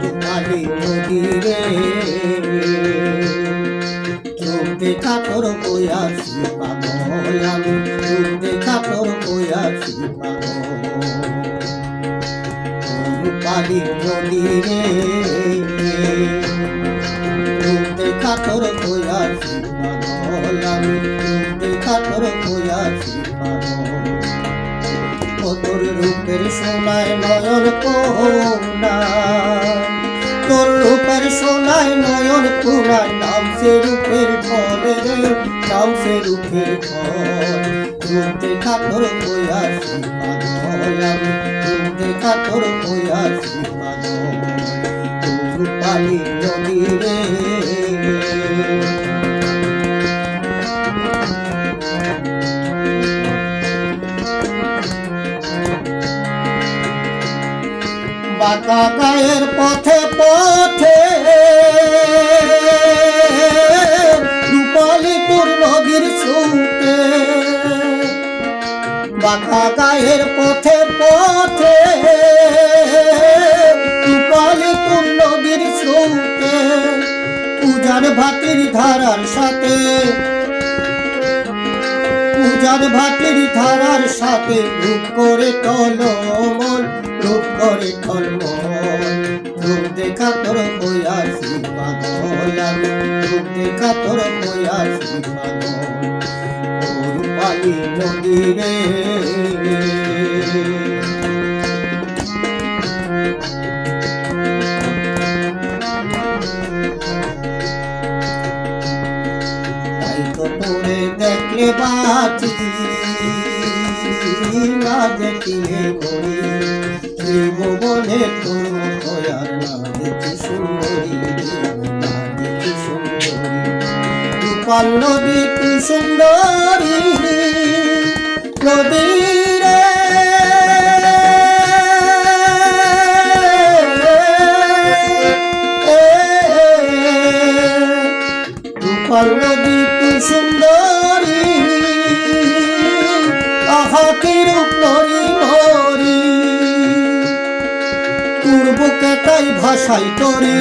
রূপালী নদী রে চোখ দেখা পাগল আমি, চোখ দেখা তোর পাগল। রূপালী নদী রে চোখ দেখা পাগল আমি, চোখ দেখা তোর পাগল। তোর রূপের সোনায় নয়ন কোনা তোর রূপের সোনায় নয়ন কোনায় নাম সে রূপের ফলে নাম সে রূপের ফল। রূপ দেখা তোর বয়াসি পাগল আমি রূপ দেখা তোর পানি নদী রে বাঁকা গায়ের পথে পথে। রূপালি তোর নদীর সুতে। বাঁকা গায়ের পথে পথে। রূপালি তোর নদীর সুতে। পূজার ভাতির ধারার সাথে। পূজার ভাটির ধারার সাথে করে টলমল রূপ করে টলমল রূপ দেখা তোর বয়াসি পাগল আমি রূপ দেখা তোর বয়াসি পাগল ওর পানি নদী দেখলে বাঁচি না দেখিলে মরি ত্রিভুবনে তোর মতো না দেখি সুন্দরী না দেখি সুন্দরী রূপাল নদী সুন্দরী নদী ভাষাই তরি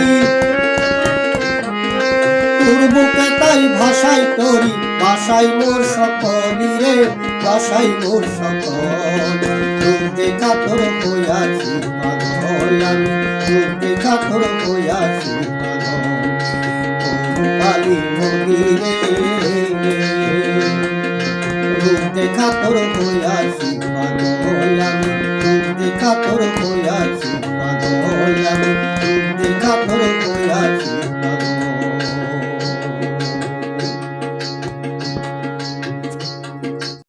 তোর বুকে তাই ভাষাই তরি ভাষাই মোর সকলি রে ভাষাই মোর সকল। তোর দেখা তোর বয়াছি পাগল। তোর পাগল রে।